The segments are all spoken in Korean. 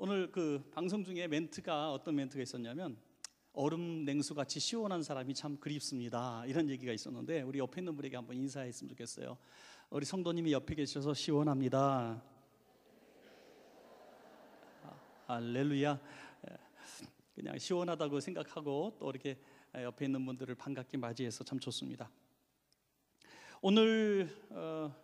오늘 그 방송 중에 멘트가 어떤 멘트가 있었냐면 얼음 냉수 같이 시원한 사람이 참 그립습니다. 이런 얘기가 있었는데 우리 옆에 있는 분에게 한번 인사했으면 좋겠어요. 우리 성도님이 옆에 계셔서 시원합니다. 아, 할렐루야. 예, 그냥 시원하다고 생각하고 또 이렇게 옆에 있는 분들을 반갑게 맞이해서 참 좋습니다. 오늘 어,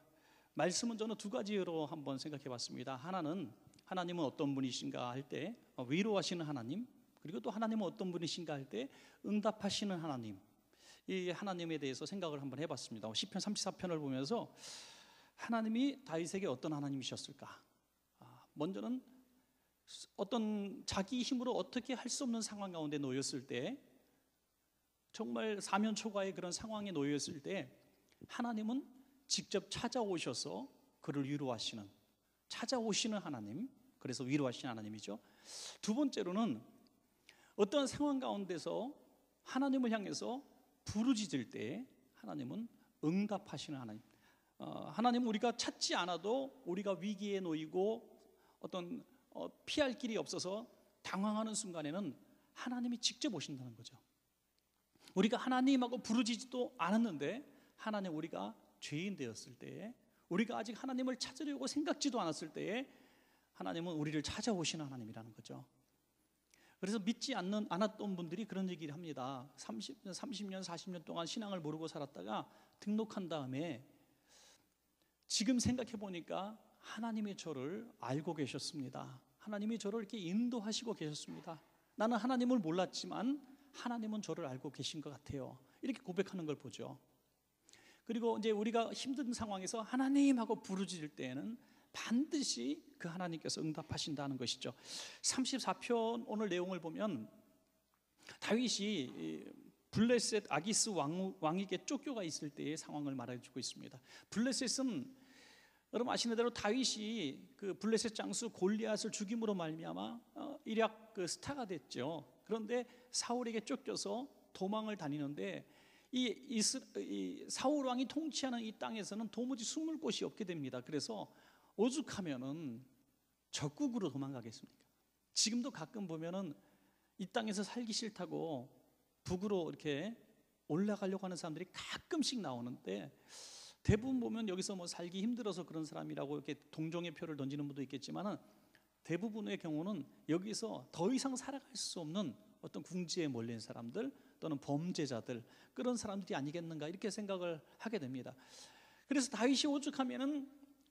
말씀은 저는 두 가지로 한번 생각해 봤습니다. 하나는 하나님은 어떤 분이신가 할 때 위로하시는 하나님, 그리고 또 하나님은 어떤 분이신가 할 때 응답하시는 하나님. 이 하나님에 대해서 생각을 한번 해 봤습니다. 시편 34편을 보면서 하나님이 다윗에게 어떤 하나님이셨을까? 아, 먼저는 어떤 자기 힘으로 어떻게 할 수 없는 상황 가운데 놓였을 때, 정말 사면 초과의 그런 상황에 놓였을 때, 하나님은 직접 찾아오셔서 그를 위로하시는 찾아오시는 하나님, 그래서 위로하시는 하나님이죠. 두 번째로는 어떤 상황 가운데서 하나님을 향해서 부르짖을 때 하나님은 응답하시는 하나님. 어, 하나님은 우리가 찾지 않아도 우리가 위기에 놓이고 어떤 어, 피할 길이 없어서 당황하는 순간에는 하나님이 직접 오신다는 거죠. 우리가 하나님하고 부르짖지도 않았는데 하나님 우리가 죄인 되었을 때에 우리가 아직 하나님을 찾으려고 생각지도 않았을 때에 하나님은 우리를 찾아오시는 하나님이라는 거죠. 그래서 믿지 않는 않았던 분들이 그런 얘기를 합니다. 30, 30년, 40년 동안 신앙을 모르고 살았다가 등록한 다음에 지금 생각해 보니까 하나님이 저를 알고 계셨습니다. 하나님이 저를 이렇게 인도하시고 계셨습니다. 나는 하나님을 몰랐지만 하나님은 저를 알고 계신 것 같아요. 이렇게 고백하는 걸 보죠. 그리고 이제 우리가 힘든 상황에서 하나님하고 부르짖을 때에는 반드시 그 하나님께서 응답하신다는 것이죠. 34편 오늘 내용을 보면 다윗이 블레셋 아기스 왕, 왕에게 쫓겨가 있을 때의 상황을 말해주고 있습니다. 블레셋은 여러분 아시는 대로 다윗이 그 블레셋 장수 골리앗을 죽임으로 말미암아 어, 일약 그 스타가 됐죠. 그런데 사울에게 쫓겨서 도망을 다니는데 이, 이스, 이 사울 왕이 통치하는 이 땅에서는 도무지 숨을 곳이 없게 됩니다. 그래서 오죽하면은 적국으로 도망가겠습니까? 지금도 가끔 보면은 이 땅에서 살기 싫다고 북으로 이렇게 올라가려고 하는 사람들이 가끔씩 나오는데 대부분 보면 여기서 뭐 살기 힘들어서 그런 사람이라고 이렇게 동정의 표를 던지는 분도 있겠지만은 대부분의 경우는 여기서 더 이상 살아갈 수 없는 어떤 궁지에 몰린 사람들 또는 범죄자들 그런 사람들이 아니겠는가 이렇게 생각을 하게 됩니다. 그래서 다윗이 오죽하면은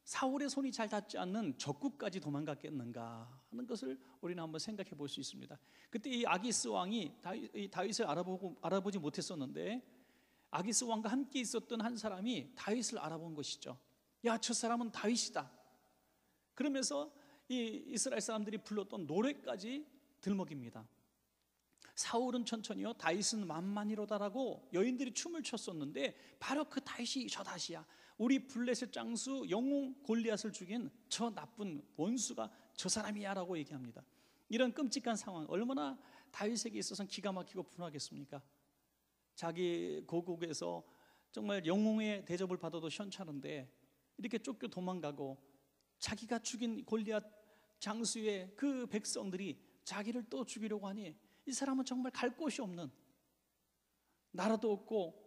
사울의 손이 잘 닿지 않는 적국까지 도망갔겠는가 하는 것을 우리는 한번 생각해 볼 수 있습니다. 그때 이 아기스 왕이 다윗 을 알아보고 알아보지 못했었는데 아기스 왕과 함께 있었던 한 사람이 다윗을 알아본 것이죠. 야, 저 사람은 다윗이다. 그러면서 이 이스라엘 사람들이 불렀던 노래까지 들먹입니다. 사울은 천천히요 다윗은 만만이로다라고 여인들이 춤을 췄었는데 바로 그 다윗이 저 다시야 우리 블레셋 장수 영웅 골리앗을 죽인 저 나쁜 원수가 저 사람이야라고 얘기합니다. 이런 끔찍한 상황 얼마나 다윗에게 있어서는 기가 막히고 분하겠습니까? 자기 고국에서 정말 영웅의 대접을 받아도 현찮은데 이렇게 쫓겨 도망가고 자기가 죽인 골리앗 장수의 그 백성들이 자기를 또 죽이려고 하니 이 사람은 정말 갈 곳이 없는 나라도 없고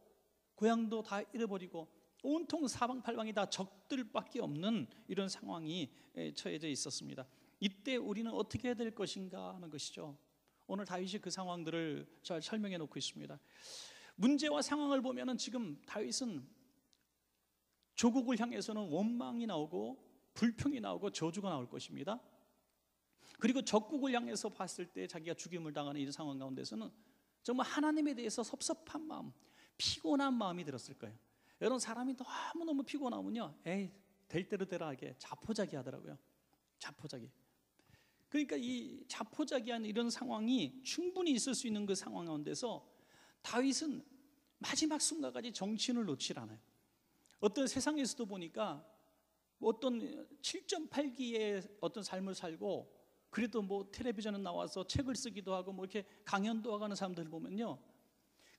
고향도 다 잃어버리고 온통 사방팔방이 다 적들밖에 없는 이런 상황이 처해져 있었습니다. 이때 우리는 어떻게 해야 될 것인가 하는 것이죠. 오늘 다윗이 그 상황들을 잘 설명해 놓고 있습니다. 문제와 상황을 보면은 지금 다윗은 조국을 향해서는 원망이 나오고 불평이 나오고 저주가 나올 것입니다. 그리고 적국을 향해서 봤을 때 자기가 죽임을 당하는 이 상황 가운데서는 정말 하나님에 대해서 섭섭한 마음, 피곤한 마음이 들었을 거예요. 여러분 사람이 너무너무 피곤하면요. 에이, 될 대로 되라 하게 자포자기 하더라고요. 자포자기. 그러니까 이 자포자기한 이런 상황이 충분히 있을 수 있는 그 상황 가운데서 다윗은 마지막 순간까지 정신을 놓질 않아요. 어떤 세상에서도 보니까 어떤 7.8기의 어떤 삶을 살고 그래도 뭐 텔레비전에 나와서 책을 쓰기도 하고 뭐 이렇게 강연도 하는 사람들 보면요.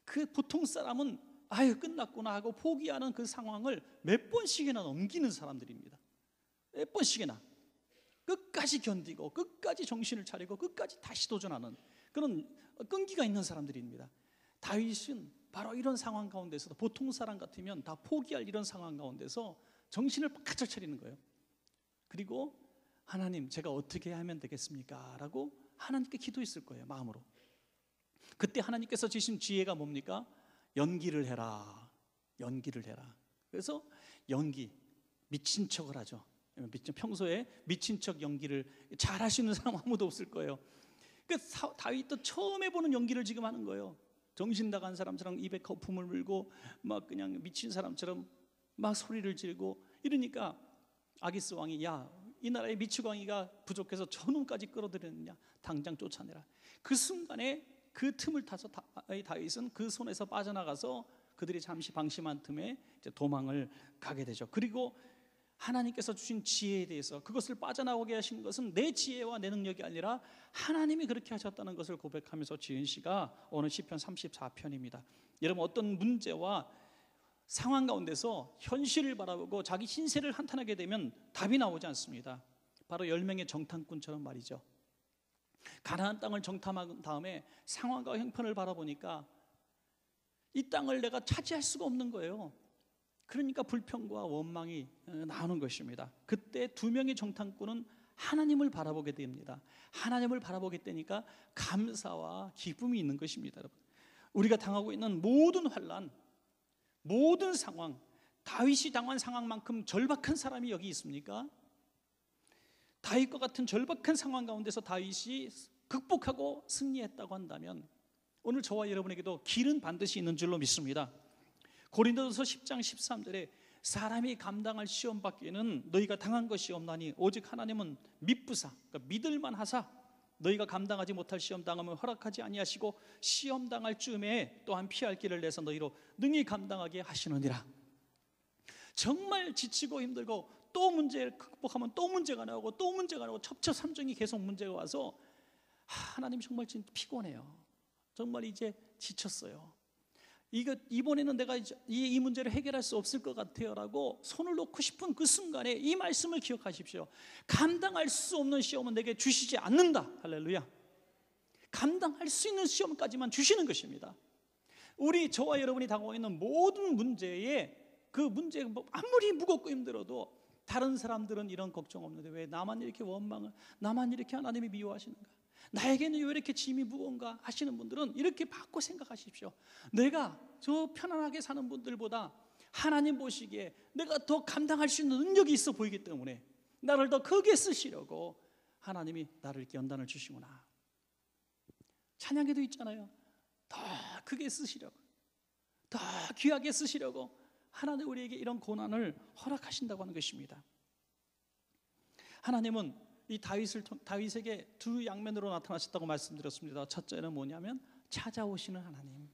그 보통 사람은 아유 끝났구나 하고 포기하는 그 상황을 몇 번씩이나 넘기는 사람들입니다. 몇 번씩이나. 끝까지 견디고 끝까지 정신을 차리고 끝까지 다시 도전하는 그런 끈기가 있는 사람들입니다. 다윗은 바로 이런 상황 가운데서도 보통 사람 같으면 다 포기할 이런 상황 가운데서 정신을 바짝 차리는 거예요. 그리고 하나님 제가 어떻게 하면 되겠습니까? 라고 하나님께 기도했을 거예요. 마음으로. 그때 하나님께서 주신 지혜가 뭡니까? 연기를 해라. 연기를 해라. 그래서 연기 미친 척을 하죠. 미친 평소에 미친 척 연기를 잘 하시는 사람 아무도 없을 거예요. 그 다윗도 처음 해보는 연기를 지금 하는 거예요. 정신 나간 사람처럼 입에 거품을 물고 막 그냥 미친 사람처럼 막 소리를 지르고 이러니까 아기스 왕이 야 이 나라의 미치광이가 부족해서 저놈까지 끌어들였느냐? 당장 쫓아내라. 그 순간에 그 틈을 타서 다윗은 그 손에서 빠져나가서 그들이 잠시 방심한 틈에 도망을 가게 되죠. 그리고 하나님께서 주신 지혜에 대해서 그것을 빠져나오게 하신 것은 내 지혜와 내 능력이 아니라 하나님이 그렇게 하셨다는 것을 고백하면서 지은 시가 오늘 시편 34편입니다. 여러분 어떤 문제와 상황 가운데서 현실을 바라보고 자기 신세를 한탄하게 되면 답이 나오지 않습니다. 바로 열명의 정탐꾼처럼 말이죠. 가나안 땅을 정탐한 다음에 상황과 형편을 바라보니까 이 땅을 내가 차지할 수가 없는 거예요. 그러니까 불평과 원망이 어, 나오는 것입니다. 그때 두 명의 정탐꾼은 하나님을 바라보게 됩니다. 하나님을 바라보게 되니까 감사와 기쁨이 있는 것입니다, 여러분. 우리가 당하고 있는 모든 환란, 모든 상황, 다윗이 당한 상황만큼 절박한 사람이 여기 있습니까? 다윗과 같은 절박한 상황 가운데서 다윗이 극복하고 승리했다고 한다면 오늘 저와 여러분에게도 길은 반드시 있는 줄로 믿습니다. 고린도서 10장 13절에 사람이 감당할 시험 밖에는 너희가 당한 것이 없나니 오직 하나님은 믿부사 그러니까 믿을만 하사 너희가 감당하지 못할 시험 당함을 허락하지 아니하시고 시험 당할 쯤에 또한 피할 길을 내서 너희로 능히 감당하게 하시느니라. 정말 지치고 힘들고 또 문제를 극복하면 또 문제가 나오고 또 문제가 나오고 첩첩삼중이 계속 문제가 와서 하나님 정말 진짜 피곤해요. 정말 이제 지쳤어요. 이거 이번에는 내가 이, 이 문제를 해결할 수 없을 것 같아요라고 손을 놓고 싶은 그 순간에 이 말씀을 기억하십시오. 감당할 수 없는 시험은 내게 주시지 않는다. 할렐루야. 감당할 수 있는 시험까지만 주시는 것입니다. 우리 저와 여러분이 당하고 있는 모든 문제에 그 문제 뭐 아무리 무겁고 힘들어도 다른 사람들은 이런 걱정 없는데 왜 나만 이렇게 원망을 나만 이렇게 하나님이 미워하시는가? 나에게는 왜 이렇게 짐이 무거운가 하시는 분들은 이렇게 바꿔 생각하십시오. 내가 저 편안하게 사는 분들보다 하나님 보시기에 내가 더 감당할 수 있는 능력이 있어 보이기 때문에 나를 더 크게 쓰시려고 하나님이 나를 이렇게 연단을 주시구나. 찬양에도 있잖아요. 더 크게 쓰시려고, 더 귀하게 쓰시려고 하나님 우리에게 이런 고난을 허락하신다고 하는 것입니다. 하나님은 이 다윗을 다윗에게 두 양면으로 나타나셨다고 말씀드렸습니다. 첫째는 뭐냐면 찾아오시는 하나님.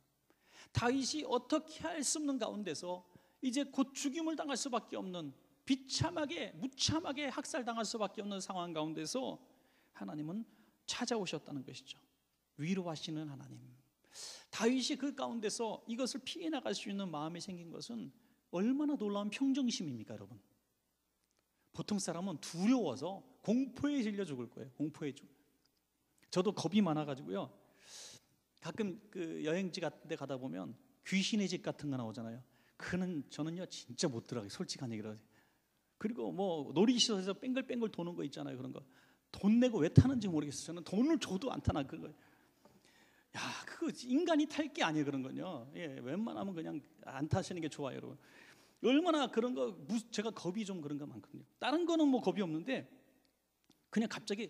다윗이 어떻게 할 수 없는 가운데서 이제 곧 죽임을 당할 수밖에 없는 비참하게 무참하게 학살당할 수밖에 없는 상황 가운데서 하나님은 찾아오셨다는 것이죠. 위로하시는 하나님. 다윗이 그 가운데서 이것을 피해 나갈 수 있는 마음이 생긴 것은 얼마나 놀라운 평정심입니까, 여러분? 보통 사람은 두려워서 공포에 질려 죽을 거예요. 공포에 죽. 저도 겁이 많아가지고요. 가끔 그 여행지 같은 데 가다 보면 귀신의 집 같은 거 나오잖아요. 그는 저는요 진짜 못 들어가요. 솔직한 얘기로. 그리고 뭐 놀이시설에서 뺑글뺑글 도는 거 있잖아요. 그런 거. 돈 내고 왜 타는지 모르겠어요. 저는 돈을 줘도 안 타나 그거. 야, 그거 인간이 탈 게 아니에요. 그런 건요. 예, 웬만하면 그냥 안 타시는 게 좋아요, 여러분. 얼마나 그런 거 제가 겁이 좀 그런 거 많거든요. 다른 거는 뭐 겁이 없는데 그냥 갑자기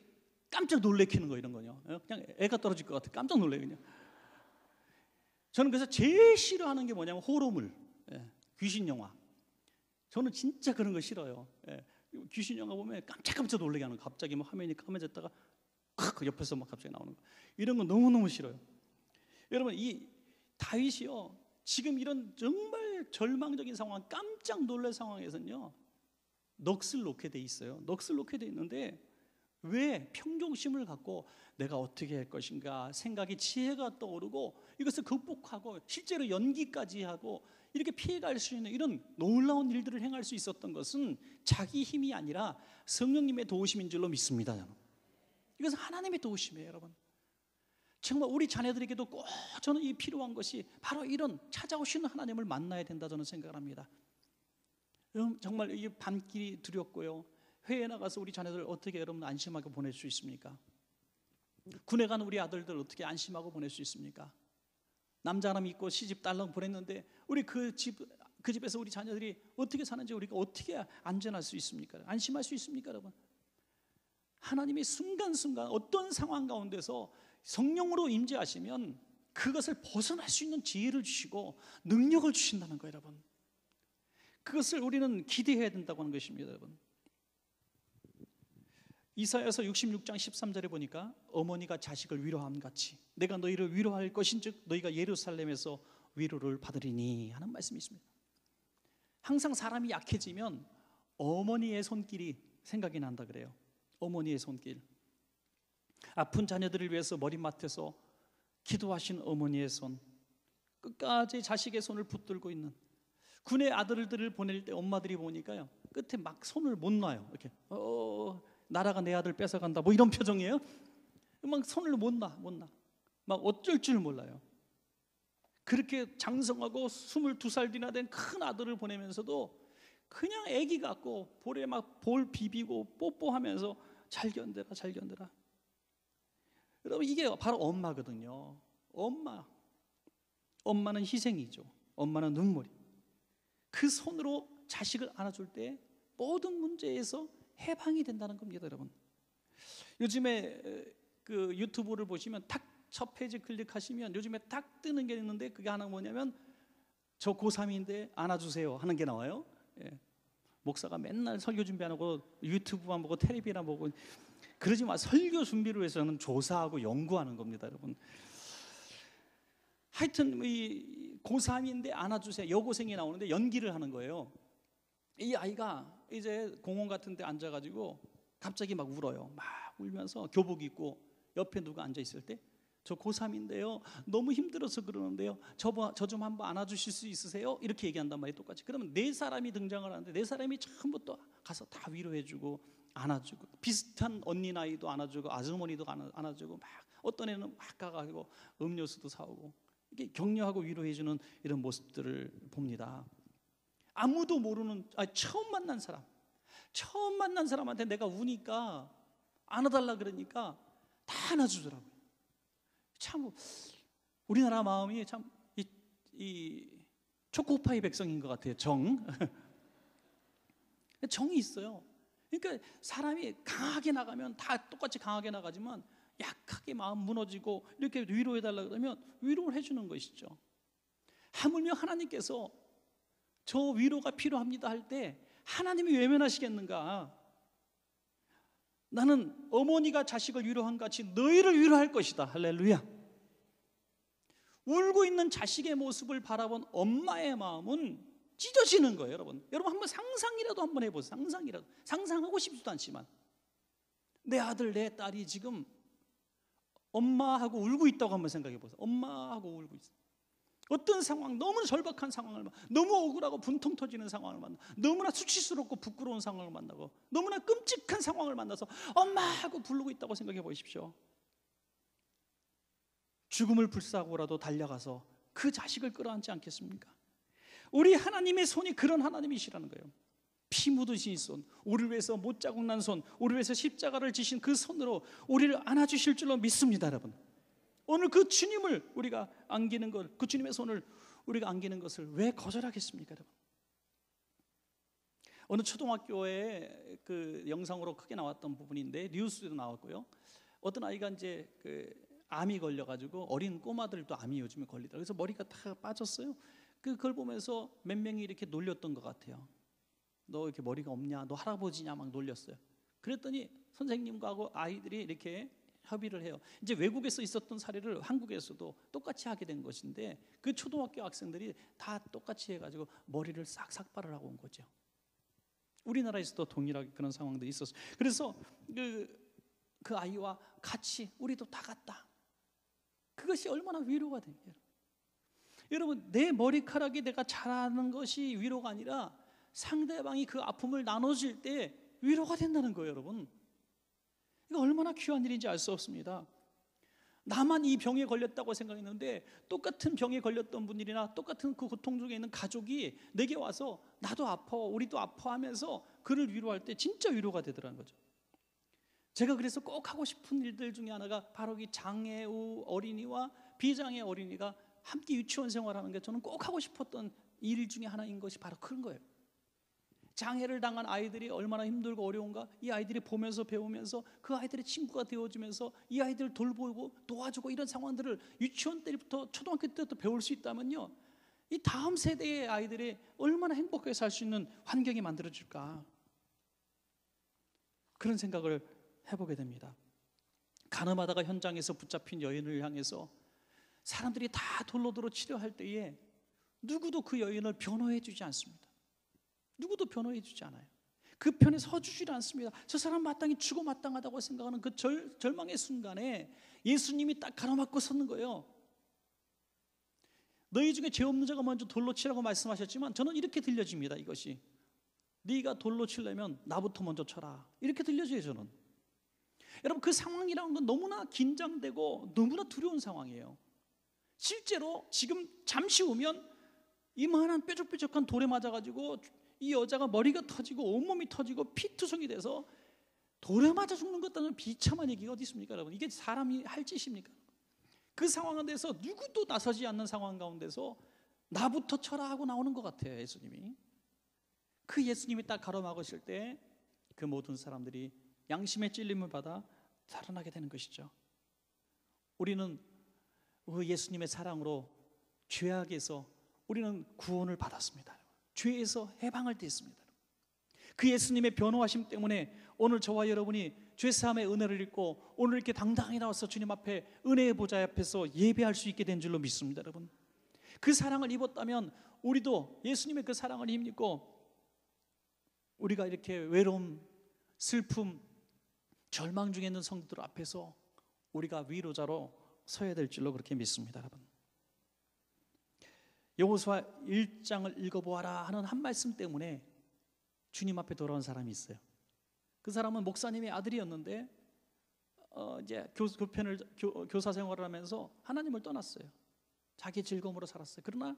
깜짝 놀래키는 거 이런 거요. 예, 그냥 애가 떨어질 것 같아. 깜짝 놀래 그냥. 저는 그래서 제일 싫어하는 게 뭐냐면 호러물, 예, 귀신 영화. 저는 진짜 그런 거 싫어요. 예, 귀신 영화 보면 깜짝깜짝 놀래게 하는 거. 갑자기 뭐 화면이 까매졌다가 그 옆에서 막 갑자기 나오는 거. 이런 거 너무 너무 싫어요. 여러분 이 다윗이요. 지금 이런 정말 절망적인 상황, 깜짝 놀랄 상황에서는요. 넋을 놓게 돼 있어요. 넋을 놓게 돼 있는데 왜 평정심을 갖고 내가 어떻게 할 것인가 생각이 지혜가 떠오르고 이것을 극복하고 실제로 연기까지 하고 이렇게 피해갈 수 있는 이런 놀라운 일들을 행할 수 있었던 것은 자기 힘이 아니라 성령님의 도우심인 줄로 믿습니다. 저는. 이것은 하나님의 도우심이에요, 여러분. 정말 우리 자녀들에게도 꼭 저는 이 필요한 것이 바로 이런 찾아오시는 하나님을 만나야 된다 저는 생각을 합니다. 음, 정말 이 밤길이 두렵고요. 회에 나가서 우리 자녀들 어떻게 여러분 안심하게 보낼 수 있습니까? 군에 가는 우리 아들들 어떻게 안심하고 보낼 수 있습니까? 남자 하나 믿고 시집 딸랑 보냈는데 우리 그 집 그 집에서 우리 자녀들이 어떻게 사는지 우리가 어떻게 안전할 수 있습니까? 안심할 수 있습니까, 여러분? 하나님이 순간순간 어떤 상황 가운데서 성령으로 임재하시면 그것을 벗어날 수 있는 지혜를 주시고 능력을 주신다는 거예요, 여러분. 그것을 우리는 기대해야 된다고 하는 것입니다, 여러분. 이사야서 66장 13절에 보니까 어머니가 자식을 위로함 같이 내가 너희를 위로할 것인즉 너희가 예루살렘에서 위로를 받으리니 하는 말씀이 있습니다. 항상 사람이 약해지면 어머니의 손길이 생각이 난다 그래요. 어머니의 손길. 아픈 자녀들을 위해서 머리맡에서 기도하신 어머니의 손. 끝까지 자식의 손을 붙들고 있는 군의 아들들을 보낼 때 엄마들이 보니까요. 끝에 막 손을 못 놔요. 이렇게. 어, 나라가 내 아들 뺏어간다. 뭐 이런 표정이에요. 막 손을 못 놔, 못 놔. 막 어쩔 줄 몰라요. 그렇게 장성하고 22살 뒤나 된 큰 아들을 보내면서도 그냥 아기 같고 볼에 막 볼 비비고 뽀뽀하면서 잘 견뎌라, 잘 견뎌라. 여러분 이게 바로 엄마거든요. 엄마. 엄마는 희생이죠. 엄마는 눈물이. 그 손으로 자식을 안아줄 때 모든 문제에서 해방이 된다는 겁니다, 여러분. 요즘에 그 유튜브를 보시면 탁 첫 페이지 클릭하시면 요즘에 딱 뜨는 게 있는데 그게 하나 뭐냐면 저 고3인데 안아주세요 하는 게 나와요. 예. 목사가 맨날 설교 준비 안 하고 유튜브만 보고 텔레비나 보고 그러지 마. 설교 준비를 위해서는 조사하고 연구하는 겁니다, 여러분. 하여튼 이 고3인데 안아주세요. 여고생이 나오는데 연기를 하는 거예요. 이 아이가 이제 공원 같은 데 앉아가지고 갑자기 막 울어요. 막 울면서 교복 입고 옆에 누가 앉아 있을 때 저 고3인데요. 너무 힘들어서 그러는데요. 저좀 한번 안아주실 수 있으세요? 이렇게 얘기한단 말이에요. 똑같이. 그러면 네 사람이 등장을 하는데 네 사람이 처음부터 가서 다 위로해주고 안아주고 비슷한 언니 나이도 안아주고 아주머니도 안아주고 막 어떤 애는 막 가가지고 음료수도 사오고 이게 격려하고 위로해주는 이런 모습들을 봅니다. 아무도 모르는 아 처음 만난 사람, 처음 만난 사람한테 내가 우니까 안아달라 그러니까 다 안아주더라고요. 참 우리나라 마음이 참 이, 이 초코파이 백성인 것 같아요. 정 정이 있어요. 그러니까 사람이 강하게 나가면 다 똑같이 강하게 나가지만 약하게 마음 무너지고 이렇게 위로해 달라 그러면 위로를 해주는 것이죠. 하물며 하나님께서 저 위로가 필요합니다 할 때 하나님이 외면하시겠는가? 나는 어머니가 자식을 위로한 같이 너희를 위로할 것이다. 할렐루야. 울고 있는 자식의 모습을 바라본 엄마의 마음은 찢어지는 거예요, 여러분. 여러분 한번 상상이라도 한번 해보세요. 상상이라도. 상상하고 싶지도 않지만 내 아들, 내 딸이 지금 엄마하고 울고 있다고 한번 생각해 보세요. 엄마하고 울고 있어. 어떤 상황, 너무 절박한 상황을 만나, 너무 억울하고 분통 터지는 상황을 만나, 너무나 수치스럽고 부끄러운 상황을 만나고, 너무나 끔찍한 상황을 만나서 엄마 하고 부르고 있다고 생각해 보십시오. 죽음을 불사하고라도 달려가서 그 자식을 끌어안지 않겠습니까? 우리 하나님의 손이 그런 하나님이시라는 거예요. 피 묻으신 손, 우리를 위해서 못 자국 난 손, 우리를 위해서 십자가를 지신 그 손으로 우리를 안아주실 줄로 믿습니다, 여러분. 오늘 그 주님을 우리가 안기는 것, 그 주님의 손을 우리가 안기는 것을 왜 거절하겠습니까, 여러분? 어느 초등학교에 그 영상으로 크게 나왔던 부분인데 뉴스에도 나왔고요. 어떤 아이가 이제 그 암이 걸려가지고 어린 꼬마들도 암이 요즘에 걸리더라고요. 그래서 머리가 다 빠졌어요. 그 그걸 보면서 몇 명이 이렇게 놀렸던 것 같아요. 너 이렇게 머리가 없냐? 너 할아버지냐? 막 놀렸어요. 그랬더니 선생님과 아이들이 이렇게 협의를 해요. 이제 외국에서 있었던 사례를 한국에서도 똑같이 하게 된 것인데 그 초등학교 학생들이 다 똑같이 해가지고 머리를 싹 삭발을 하고 온 거죠. 우리나라에서도 동일하게 그런 상황들이 있었어요. 그래서 그, 그 아이와 같이 우리도 다 갔다. 그것이 얼마나 위로가 돼요. 여러분 내 머리카락이 내가 자라는 것이 위로가 아니라 상대방이 그 아픔을 나눠줄 때 위로가 된다는 거예요, 여러분. 이거 얼마나 귀한 일인지 알 수 없습니다. 나만 이 병에 걸렸다고 생각했는데 똑같은 병에 걸렸던 분들이나 똑같은 그 고통 중에 있는 가족이 내게 와서 나도 아파, 우리도 아파 하면서 그를 위로할 때 진짜 위로가 되더라는 거죠. 제가 그래서 꼭 하고 싶은 일들 중에 하나가 바로 이 장애우 어린이와 비장애 어린이가 함께 유치원 생활하는 게 저는 꼭 하고 싶었던 일 중에 하나인 것이 바로 그런 거예요. 장애를 당한 아이들이 얼마나 힘들고 어려운가? 이 아이들이 보면서 배우면서 그 아이들의 친구가 되어주면서 이 아이들을 돌보고 도와주고 이런 상황들을 유치원 때부터 초등학교 때부터 배울 수 있다면요. 이 다음 세대의 아이들이 얼마나 행복하게 살 수 있는 환경이 만들어질까? 그런 생각을 해보게 됩니다. 가늠하다가 현장에서 붙잡힌 여인을 향해서 사람들이 다 돌로도로 치료할 때에 누구도 그 여인을 변호해 주지 않습니다 누구도 변호해 주지 않아요. 그 편에 서주질 않습니다. 저 사람 마땅히 죽어 마땅하다고 생각하는 그 절, 절망의 순간에 예수님이 딱 가로막고 섰는 거예요. 너희 중에 죄 없는 자가 먼저 돌로 치라고 말씀하셨지만 저는 이렇게 들려집니다. 이것이 네가 돌로 치려면 나부터 먼저 쳐라. 이렇게 들려져요. 저는. 여러분 그 상황이라는 건 너무나 긴장되고 너무나 두려운 상황이에요. 실제로 지금 잠시 후면 이만한 뾰족뾰족한 돌에 맞아가지고 이 여자가 머리가 터지고 온몸이 터지고 피투성이 돼서 돌에 맞아 죽는 것과는 비참한 얘기가 어디 있습니까, 여러분? 이게 사람이 할 짓입니까? 그 상황에 대해서 누구도 나서지 않는 상황 가운데서 나부터 쳐라 하고 나오는 것 같아요, 예수님이. 그 예수님이 딱 가로막으실 때 그 모든 사람들이 양심의 찔림을 받아 살아나게 되는 것이죠. 우리는 그 예수님의 사랑으로 죄악에서 우리는 구원을 받았습니다. 죄에서 해방을 됐습니다. 그 예수님의 변호하심 때문에 오늘 저와 여러분이 죄사함의 은혜를 입고 오늘 이렇게 당당히 나와서 주님 앞에 은혜의 보좌 앞에서 예배할 수 있게 된 줄로 믿습니다, 여러분. 그 사랑을 입었다면 우리도 예수님의 그 사랑을 힘입고 우리가 이렇게 외로움, 슬픔, 절망 중에 있는 성도들 앞에서 우리가 위로자로 서야 될 줄로 그렇게 믿습니다, 여러분. 여호수아 1장을 읽어보아라 하는 한 말씀 때문에 주님 앞에 돌아온 사람이 있어요. 그 사람은 목사님의 아들이었는데 어 이제 교, 교편을 교, 교사 생활을 하면서 하나님을 떠났어요. 자기 즐거움으로 살았어요. 그러나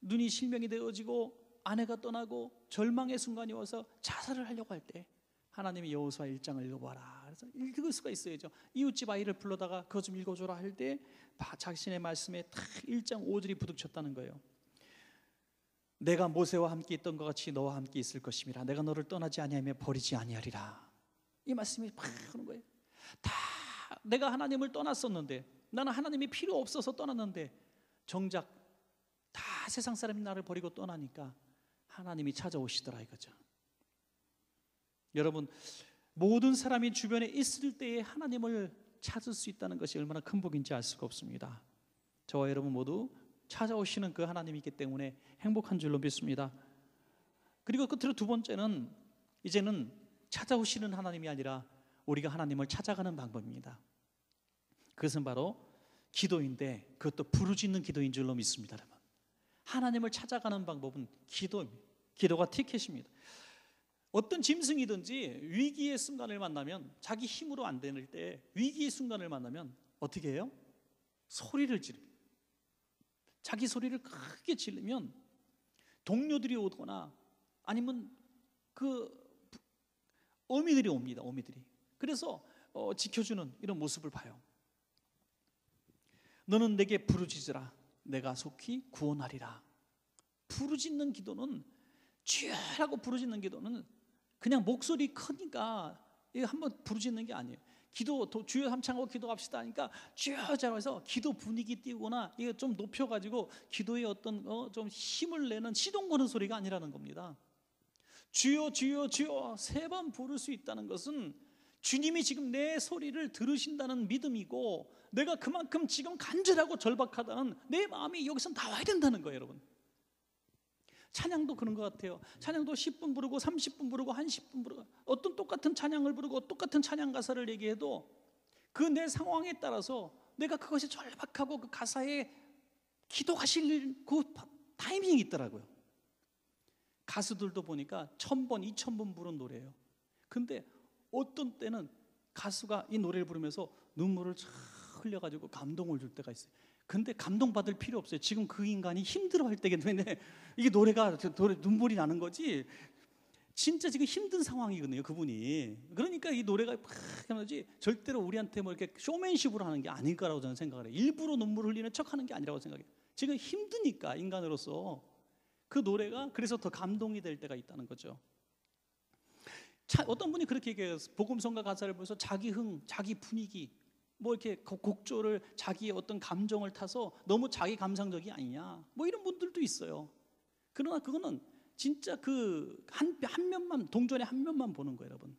눈이 실명이 되어지고 아내가 떠나고 절망의 순간이 와서 자살을 하려고 할 때 하나님이 여호수아 1장을 읽어봐라. 그래서 읽을 수가 있어야죠. 이웃집 아이를 불러다가 그것 좀 읽어줘라 할 때 자신의 말씀에 딱 1장 5절이 부딪혔다는 거예요. 내가 모세와 함께 있던 것 같이 너와 함께 있을 것임이라. 내가 너를 떠나지 아니하며 버리지 아니하리라. 이 말씀이 팍 하는 거예요. 다 내가 하나님을 떠났었는데 나는 하나님이 필요 없어서 떠났는데 정작 다 세상 사람이 나를 버리고 떠나니까 하나님이 찾아오시더라 이거죠. 여러분 모든 사람이 주변에 있을 때에 하나님을 찾을 수 있다는 것이 얼마나 큰 복인지 알 수가 없습니다. 저와 여러분 모두 찾아오시는 그 하나님이기 때문에 행복한 줄로 믿습니다. 그리고 끝으로 두 번째는 이제는 찾아오시는 하나님이 아니라 우리가 하나님을 찾아가는 방법입니다. 그것은 바로 기도인데 그것도 부르짖는 기도인 줄로 믿습니다, 여러분. 하나님을 찾아가는 방법은 기도입니다. 기도가 티켓입니다. 어떤 짐승이든지 위기의 순간을 만나면 자기 힘으로 안 되는 때 위기의 순간을 만나면 어떻게 해요? 소리를 지릅니다. 자기 소리를 크게 지르면 동료들이 오거나 아니면 그 어미들이 옵니다. 어미들이. 그래서 어, 지켜주는 이런 모습을 봐요. 너는 내게 부르짖으라. 내가 속히 구원하리라. 부르짖는 기도는 주여라고 부르짖는 기도는 그냥 목소리 크니까 한번 부르짖는 게 아니에요. 기도 주여 삼창하고 기도합시다 하니까 주여 잘해서 기도 분위기 띄우거나 이거 좀 높여가지고 기도에 어떤 어, 좀 힘을 내는 시동 거는 소리가 아니라는 겁니다. 주여 주여 주여 세 번 부를 수 있다는 것은 주님이 지금 내 소리를 들으신다는 믿음이고 내가 그만큼 지금 간절하고 절박하다는 내 마음이 여기서 나와야 된다는 거예요, 여러분. 찬양도 그런 것 같아요. 찬양도 10분 부르고 30분 부르고 1 0분 부르고 어떤 똑같은 찬양을 부르고 똑같은 찬양 가사를 얘기해도 그 내 상황에 따라서 내가 그것이 절박하고 그 가사에 기도하실 그 타이밍이 있더라고요. 가수들도 보니까 천 번, 이천 번 부른 노래예요. 근데 어떤 때는 가수가 이 노래를 부르면서 눈물을 쫙 흘려가지고 감동을 줄 때가 있어요. 근데 감동받을 필요 없어요. 지금 그 인간이 힘들어할 때겠는데 이게 노래가 노래 눈물이 나는 거지. 진짜 지금 힘든 상황이거든요, 그분이. 그러니까 이 노래가 팍 하지 절대로 우리한테 뭐 이렇게 쇼맨십으로 하는 게 아닐 거라고 저는 생각을 해요. 일부러 눈물 흘리는 척 하는 게 아니라고 생각해요. 지금 힘드니까 인간으로서 그 노래가 그래서 더 감동이 될 때가 있다는 거죠. 차, 어떤 분이 그렇게 얘기해요. 복음성가 가사를 보면서 자기 흥, 자기 분위기, 뭐 이렇게 곡조를 자기의 어떤 감정을 타서 너무 자기 감상적이 아니냐. 뭐 이런 분들도 있어요. 그러나 그거는 진짜 그한 한 면만 동전의 한 면만 보는 거예요, 여러분.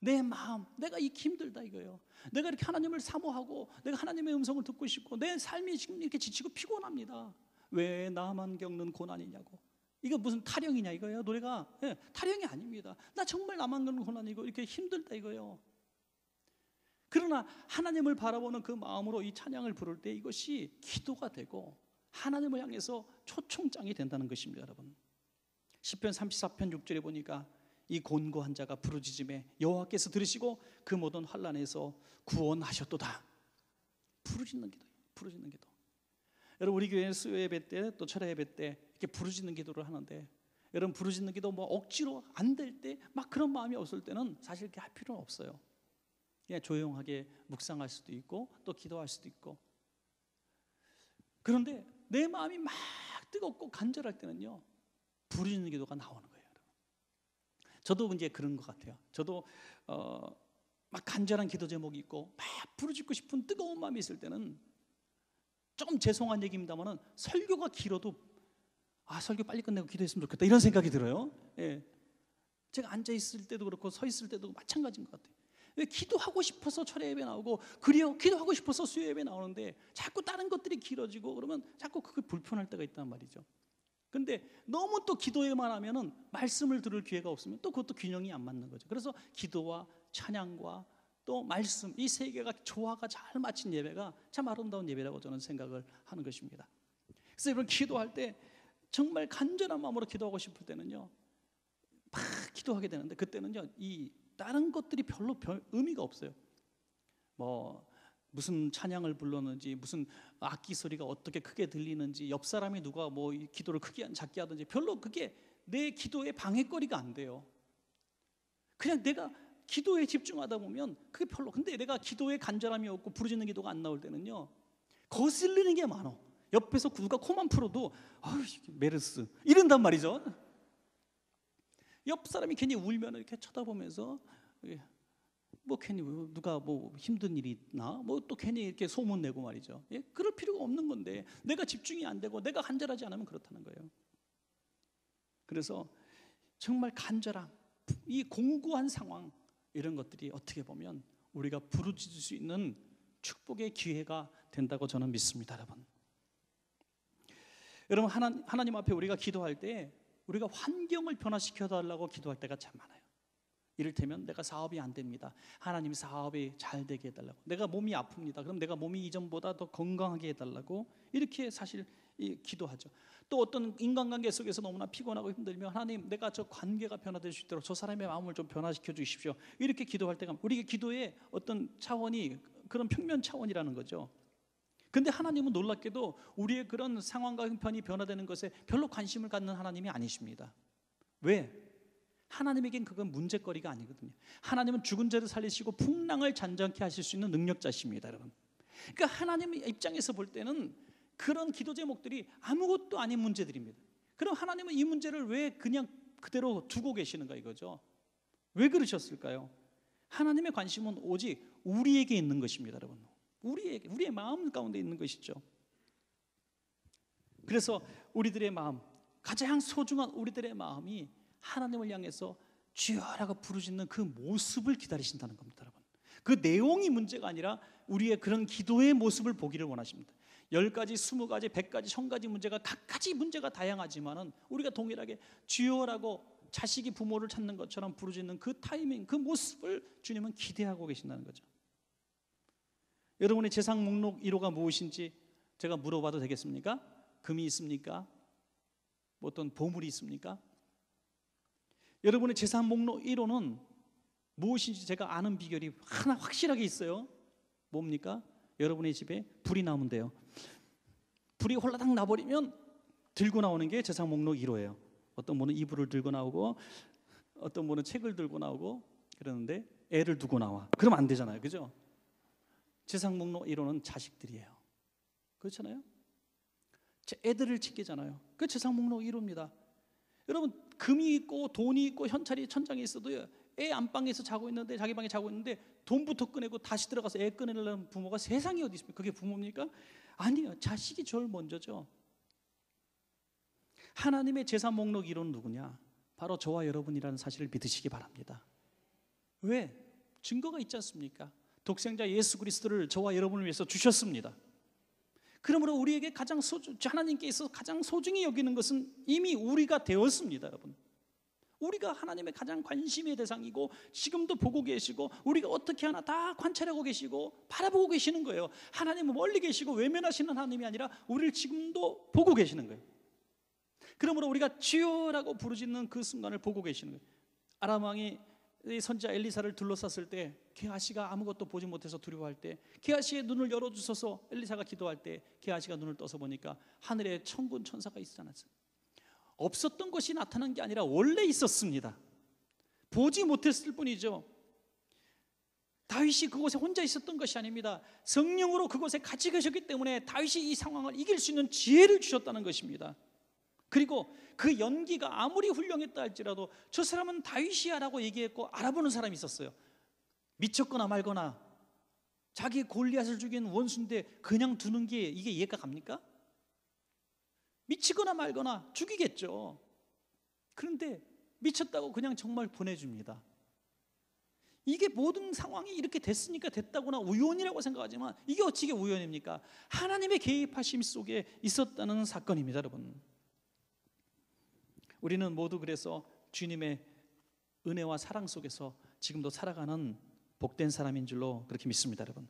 내 마음, 내가 이 힘들다 이거예요. 내가 이렇게 하나님을 사모하고 내가 하나님의 음성을 듣고 싶고 내 삶이 지금 이렇게 지치고 피곤합니다. 왜 나만 겪는 고난이냐고. 이거 무슨 타령이냐 이거예요. 노래가 예, 타령이 아닙니다. 나 정말 나만 겪는 고난이고 이렇게 힘들다 이거예요. 그러나 하나님을 바라보는 그 마음으로 이 찬양을 부를 때 이것이 기도가 되고 하나님을 향해서 초청장이 된다는 것입니다, 여러분. 시편 34편 6절에 보니까 이 곤고한 자가 부르짖음에 여호와께서 들으시고 그 모든 환란에서 구원하셨도다. 부르짖는 기도, 부르짖는 기도. 여러분 우리 교회 수요 예배 때 또 철야 예배 때 이렇게 부르짖는 기도를 하는데 여러분 부르짖는 기도 뭐 억지로 안 될 때 막 그런 마음이 없을 때는 사실 이렇게 할 필요는 없어요. 그냥 조용하게 묵상할 수도 있고 또 기도할 수도 있고 그런데 내 마음이 막 뜨겁고 간절할 때는요 부르짖는 기도가 나오는 거예요. 저도 이제 그런 것 같아요. 저도 어, 막 간절한 기도 제목이 있고 막 부르짖고 싶은 뜨거운 마음이 있을 때는 좀 죄송한 얘기입니다만은 설교가 길어도 아 설교 빨리 끝내고 기도했으면 좋겠다 이런 생각이 들어요. 예. 제가 앉아 있을 때도 그렇고 서 있을 때도 마찬가지인 것 같아요. 왜 기도하고 싶어서 철회 예배 나오고 그리요 기도하고 싶어서 수요 예배 나오는데 자꾸 다른 것들이 길어지고 그러면 자꾸 그게 불편할 때가 있단 말이죠. 근데 너무 또 기도에만 하면은 말씀을 들을 기회가 없으면 또 그것도 균형이 안 맞는 거죠. 그래서 기도와 찬양과 또 말씀 이 세 개가 조화가 잘 맞힌 예배가 참 아름다운 예배라고 저는 생각을 하는 것입니다. 그래서 여러분 기도할 때 정말 간절한 마음으로 기도하고 싶을 때는요. 막 기도하게 되는데 그때는요. 이 다른 것들이 별로 별 의미가 없어요. 뭐 무슨 찬양을 불렀는지 무슨 악기 소리가 어떻게 크게 들리는지 옆 사람이 누가 뭐 기도를 크게 작게 하든지 별로 그게 내 기도에 방해거리가 안 돼요. 그냥 내가 기도에 집중하다 보면 그게 별로 근데 내가 기도에 간절함이 없고 부르짖는 기도가 안 나올 때는요 거슬리는 게 많어 옆에서 누가 코만 풀어도 아유 메르스 이런단 말이죠 옆 사람이 괜히 울면 이렇게 쳐다보면서 뭐 괜히 누가 뭐 힘든 일이 있나 뭐 또 괜히 이렇게 소문 내고 말이죠 예? 그럴 필요가 없는 건데 내가 집중이 안 되고 내가 간절하지 않으면 그렇다는 거예요 그래서 정말 간절함 이 공고한 상황 이런 것들이 어떻게 보면 우리가 부르짖을 수 있는 축복의 기회가 된다고 저는 믿습니다, 여러분. 여러분 하나, 하나님 앞에 우리가 기도할 때 우리가 환경을 변화시켜 달라고 기도할 때가 참 많아요. 이를테면 내가 사업이 안 됩니다. 하나님 사업이 잘 되게 해달라고. 내가 몸이 아픕니다. 그럼 내가 몸이 이전보다 더 건강하게 해달라고 이렇게 사실 기도하죠. 또 어떤 인간관계 속에서 너무나 피곤하고 힘들면 하나님 내가 저 관계가 변화될 수 있도록 저 사람의 마음을 좀 변화시켜 주십시오. 이렇게 기도할 때가 우리 기도의 어떤 차원이 그런 평면 차원이라는 거죠. 근데 하나님은 놀랍게도 우리의 그런 상황과 형편이 변화되는 것에 별로 관심을 갖는 하나님이 아니십니다. 왜? 하나님에겐 그건 문제거리가 아니거든요. 하나님은 죽은 자를 살리시고 풍랑을 잔잔케 하실 수 있는 능력자십니다, 여러분. 그러니까 하나님의 입장에서 볼 때는 그런 기도 제목들이 아무것도 아닌 문제들입니다. 그럼 하나님은 이 문제를 왜 그냥 그대로 두고 계시는가 이거죠? 왜 그러셨을까요? 하나님의 관심은 오직 우리에게 있는 것입니다, 여러분. 우리에게 우리의 마음 가운데 있는 것이죠. 그래서 우리들의 마음, 가장 소중한 우리들의 마음이 하나님을 향해서 주여라고 부르짖는 그 모습을 기다리신다는 겁니다, 여러분. 그 내용이 문제가 아니라 우리의 그런 기도의 모습을 보기를 원하십니다. 열 가지, 스무 가지, 백 가지, 천 가지 문제가 각가지 문제가 다양하지만은 우리가 동일하게 주여라고 자식이 부모를 찾는 것처럼 부르짖는 그 타이밍, 그 모습을 주님은 기대하고 계신다는 거죠. 여러분의 재상 목록 1호가 무엇인지 제가 물어봐도 되겠습니까? 금이 있습니까? 뭐 어떤 보물이 있습니까? 여러분의 재산 목록 1호는 무엇인지 제가 아는 비결이 하나 확실하게 있어요. 뭡니까? 여러분의 집에 불이 나오면 돼요. 불이 홀라당 나버리면 들고 나오는 게 재산 목록 1호예요. 어떤 분은 이불을 들고 나오고 어떤 분은 책을 들고 나오고 그러는데 애를 두고 나와. 그러면 안 되잖아요. 그죠? 재산 목록 1호는 자식들이에요. 그렇잖아요? 제 애들을 챙기잖아요. 그 재산 목록 1호입니다. 여러분 금이 있고 돈이 있고 현찰이 천장에 있어도요. 애 안방에서 자고 있는데 자기 방에 자고 있는데 돈부터 꺼내고 다시 들어가서 애 꺼내려는 부모가 세상에 어디 있습니까? 그게 부모입니까? 아니요. 자식이 제일 먼저죠. 하나님의 재산 목록 1호는 누구냐? 바로 저와 여러분이라는 사실을 믿으시기 바랍니다. 왜? 증거가 있지 않습니까? 독생자 예수 그리스도를 저와 여러분을 위해서 주셨습니다. 그러므로 우리에게 가장 소중, 하나님께 있어서 가장 소중히 여기는 것은 이미 우리가 되었습니다, 여러분. 우리가 하나님의 가장 관심의 대상이고 지금도 보고 계시고 우리가 어떻게 하나 다 관찰하고 계시고 바라보고 계시는 거예요. 하나님은 멀리 계시고 외면하시는 하나님이 아니라 우리를 지금도 보고 계시는 거예요. 그러므로 우리가 주여라고 부르짖는 그 순간을 보고 계시는 거예요. 아람 왕이 이 선지자 엘리사를 둘러쌌을 때 게하시가 아무것도 보지 못해서 두려워할 때 게하시의 눈을 열어 주셔서 엘리사가 기도할 때 게하시가 눈을 떠서 보니까 하늘에 천군 천사가 않았어요. 없었던 것이 나타난 게 아니라 원래 있었습니다. 보지 못했을 뿐이죠. 다윗이 그곳에 혼자 있었던 것이 아닙니다. 성령으로 그곳에 같이 계셨기 때문에 다윗이 이 상황을 이길 수 있는 지혜를 주셨다는 것입니다. 그리고 그 연기가 아무리 훌륭했다 할지라도 저 사람은 다윗이야라고 얘기했고 알아보는 사람이 있었어요. 미쳤거나 말거나 자기 골리앗을 죽인 원수인데 그냥 두는 게 이게 이해가 갑니까? 미치거나 말거나 죽이겠죠. 그런데 미쳤다고 그냥 정말 보내줍니다. 이게 모든 상황이 이렇게 됐으니까 됐다거나 우연이라고 생각하지만 이게 어찌게 우연입니까? 하나님의 개입하심 속에 있었다는 사건입니다, 여러분. 우리는 모두 그래서 주님의 은혜와 사랑 속에서 지금도 살아가는 복된 사람인 줄로 그렇게 믿습니다, 여러분.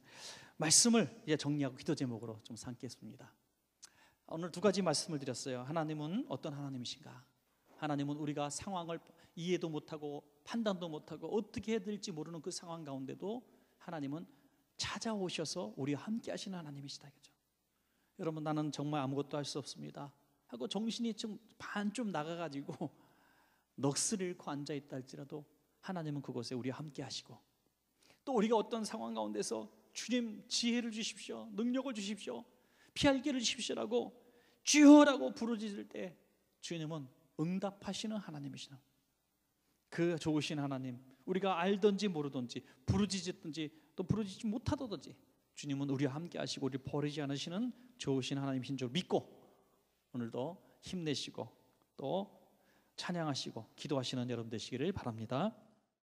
말씀을 이제 정리하고 기도 제목으로 좀 삼겠습니다. 오늘 두 가지 말씀을 드렸어요. 하나님은 어떤 하나님이신가? 하나님은 우리가 상황을 이해도 못하고 판단도 못하고 어떻게 해야 될지 모르는 그 상황 가운데도 하나님은 찾아오셔서 우리와 함께 하시는 하나님이시다. 그죠? 여러분 나는 정말 아무것도 할 수 없습니다. 하고 정신이 좀 반 좀 나가가지고 넋을 잃고 앉아 있다 할지라도 하나님은 그곳에 우리와 함께 하시고 또 우리가 어떤 상황 가운데서 주님 지혜를 주십시오 능력을 주십시오 피할 길을 주십시오라고 주여라고 부르짖을 때 주님은 응답하시는 하나님이시나 그 좋으신 하나님 우리가 알든지 모르든지 부르짖든지 또 부르짖지 못하든지 주님은 우리와 함께 하시고 우리 버리지 않으시는 좋으신 하나님이신 줄 믿고 오늘도 힘내시고 또 찬양하시고 기도하시는 여러분 되시기를 바랍니다.